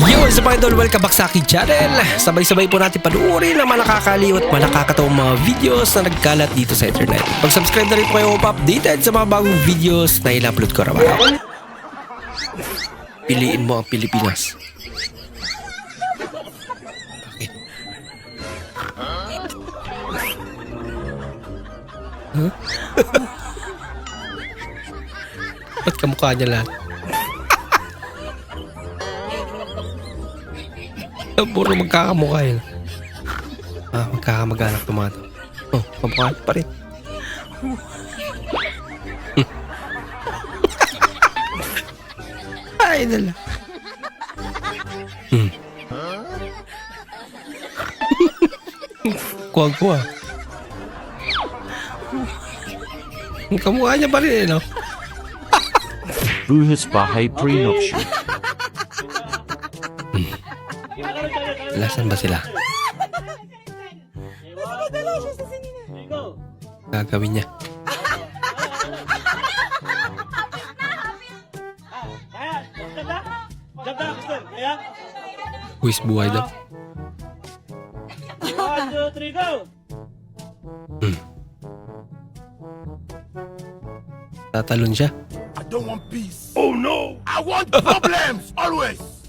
Yo, up mga idol? Welcome back sa aking channel. Sabay-sabay po natin panuorin ang mga nakakaliw at mga nakakatawang mga videos na nagkalat dito sa internet. Pag-subscribe na rin po kayo pa-updated sa mga bagong videos na ina-upload ko araw-araw. Piliin mo ang Pilipinas. Okay. Huh? Ba't kamukha niya lahat? Puro magkakamukha yun. Ah, magkakamag-anak to mga to. Oh, kamukha pa rin. Ay, nala. Hmm. Kuwag ko. Ang kamukha niya pa rin eh, no? Buhis Bahay Prenuptial. Lasan ba sila? Gagawin niya. Buwis buhay daw. One, two, three, go! Tatalon siya. I don't want peace. Oh no! I want problems always.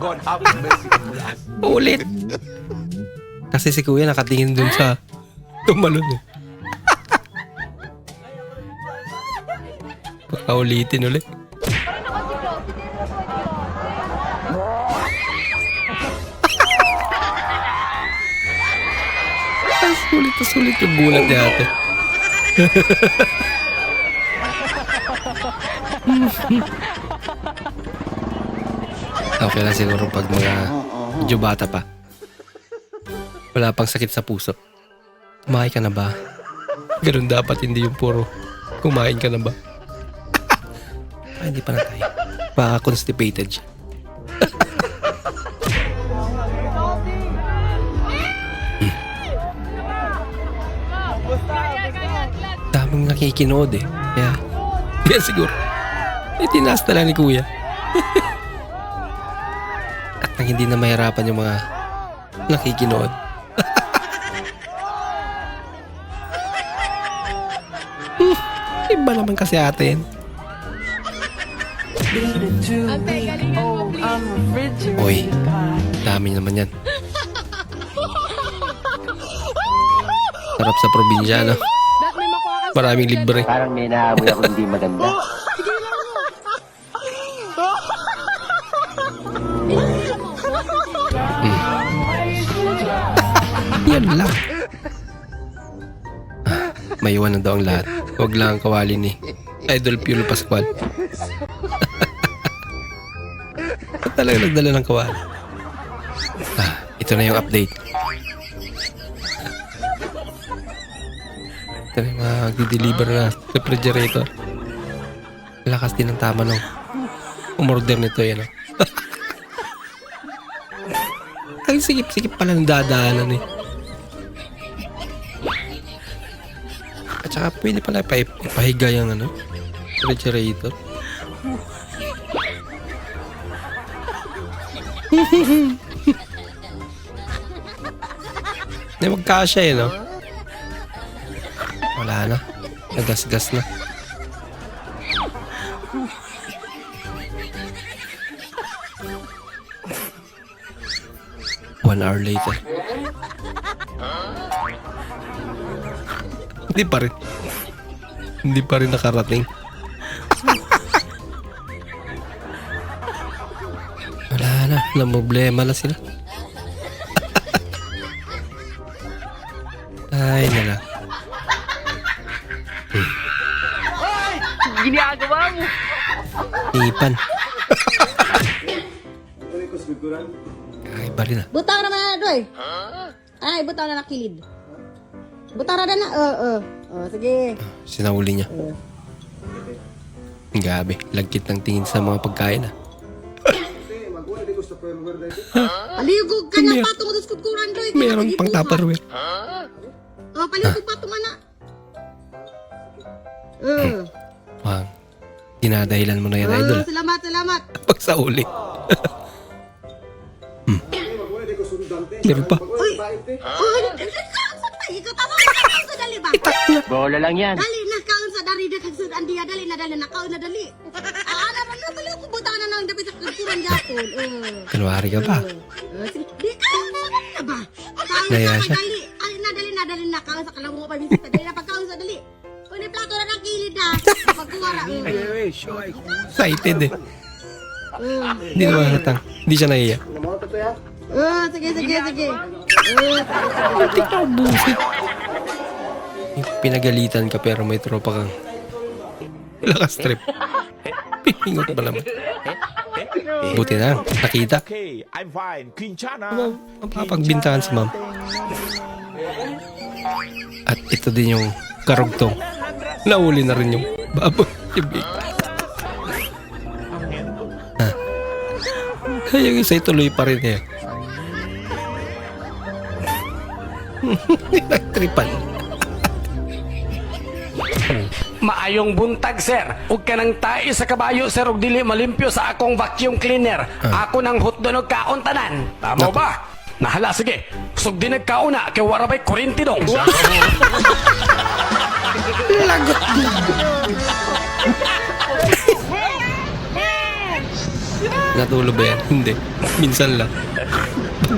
God have mercy on us. Ulit. Kasi si kuya nakatingin dun sa tumalon eh. Baka ulitin ulit. Sulit na sulit yung bulat ni ate. okay lang siguro pag mga medyo bata pa. Wala pang sakit sa puso. Kumain ka na ba? Ganun dapat, hindi yung puro kumain ka na ba? Ay, hindi pa na tayo. Baka constipated siya. Daming nakikinood eh. Kaya, kaya siguro, itinaas na lang ni kuya. Nang hindi na mahirapan yung mga nakikinood. Hmm, Iba naman kasi atin. Oy, dami naman yan. Sarap sa probinsya, no? Maraming libre. Parang may naamoy ako hindi maganda. Yan lang. Ah, May iwan na daw ang lahat. Huwag lang ang kawali ni Idol Piolo Pascual. Talaga nagdala ng kawali? Ah, ito na yung update. Ito na yung mga deliver na refrigerator. Lakas din ang tama nung umorder nito yan. ah. Ang sikip-sikip pala ng dadaanan eh. At saka pwede pala ipa ipahiga yung ano, refrigerator. Hindi magkasya eh, no? Wala na. Nagasgas na. One hour later. Hindi pa rin. Hindi pa rin nakarating. Wala na. Walang problema na sila. Ay, nala. Ginagawa mo. Ipan. Ay, iba rin ah. Butang naman na doy. Ay, butang na nakilid. Butara na na. Oo, oo. Oh, sige. Sinauli niya. Eh. Oo. Gabi, lagkit ng tingin sa mga pagkain ah. Paligog ka na Mer- patong sa skukuran, Roy. Meron pang tupperware. Oh, paligog ah. patong na. Hmm. Eh. Oo. Wang, dinadahilan mo na yan, ah, idol. Salamat, salamat. Pag sa uli. hmm. Meron pa. Uy! Uy! Itak na. Bola lang yan. Dali na kaon sa dari na kagsud andiya dali na dali na kaon na dali. Ana na na dali ko buta na nang dapat sa kulturan japon. Eh. Kunwari ka ba? Eh, sige, Di dali na ba? Kaon Naya sa siya. dali. Na dali na dali na kaon sa kalawo pa bisita dali na pagkaon sa dali. Kundi plato na ng kilid na. Pagkuwara. Excited eh. Hindi naman halatang. Hindi siya nahiya. Oh, sige, sige, sige. Oh, Ikaw, busit. Pinagalitan ka pero may tropa kang lakas trip. Piningot ba naman? Buti na, nakita. Okay, I'm fine. Quinchana. Mapapagbintangan si ma'am. At ito din yung karugtong. Nauli na rin yung baboy. Ha? Ay, yung isa tuloy pa rin eh. Nagtripan. Maayong buntag, sir. Ug ka nang tae sa kabayo, sir, ug dili malimpyo sa akong vacuum cleaner. Ako nang hotdog kaon tanan. Tama Naku. ba? Nahala, sige. Sugdi nagkauna, kay warabay kurinti dong. Lagot Natulog ba yan? Hindi. Minsan lang.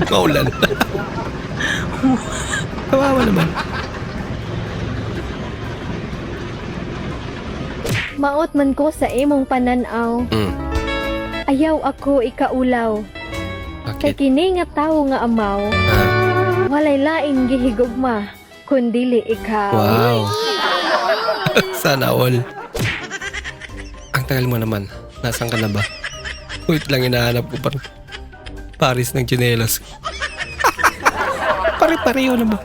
Maulan. Kawawa naman. Maot man ko sa imong pananaw. Mm. Ayaw ako ikaulaw. Kay kini nga tawo nga amaw. Ah, Walay laing gihigugma. Kundili ikaw. wow. Sana all. Ang tagal mo naman. Nasaan ka na ba? Wait lang, hinahanap ko pa. Paris ng chinelas. Pare-pareho naman.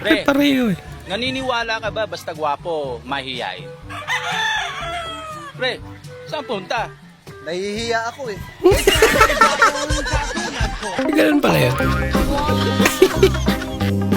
Pre, Pare-pareho eh. naniniwala ka ba basta gwapo, mahihain? Pre, saan punta? Nahihiya ako eh. Ganun pala yun.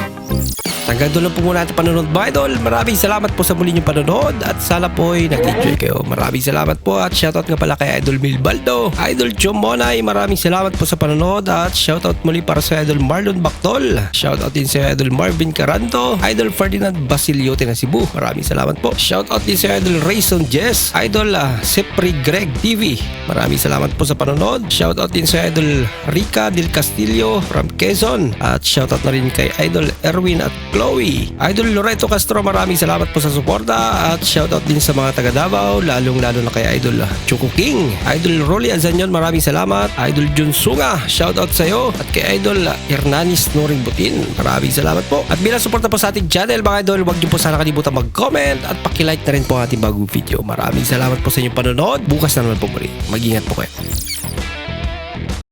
Hanggang doon lang po muna ating panonood mga idol. Maraming salamat po sa muli niyong panonood at sana po ay nag-enjoy kayo. Maraming salamat po at shoutout nga pala kay Idol Milbaldo, Idol Chom Monay, maraming salamat po sa panonood at shoutout muli para sa Idol Marlon Bactol. Shoutout din sa Idol Marvin Caranto, Idol Ferdinand Basiliote na. Maraming salamat po. Shoutout din sa Idol Rayson Jess, Idol uh, Sepri Greg TV. Maraming salamat po sa panonood. Shoutout din sa Idol Rica Del Castillo from Quezon. At shoutout na rin kay Idol Erwin at Chloe. Idol Loreto Castro, maraming salamat po sa suporta. At shoutout din sa mga taga Davao, lalong lalo na kay Idol Choco King. Idol Rolly Azanyon, maraming salamat. Idol Jun Sunga, shoutout sa iyo. At kay Idol Hernanis Nuring Butin, maraming salamat po. At bilang suporta po sa ating channel, mga idol, huwag niyo po sana kalimutan mag-comment at pakilike na rin po ang ating bagong video. Maraming salamat po sa inyong panonood. Bukas na naman po muli. Mag-ingat po kayo.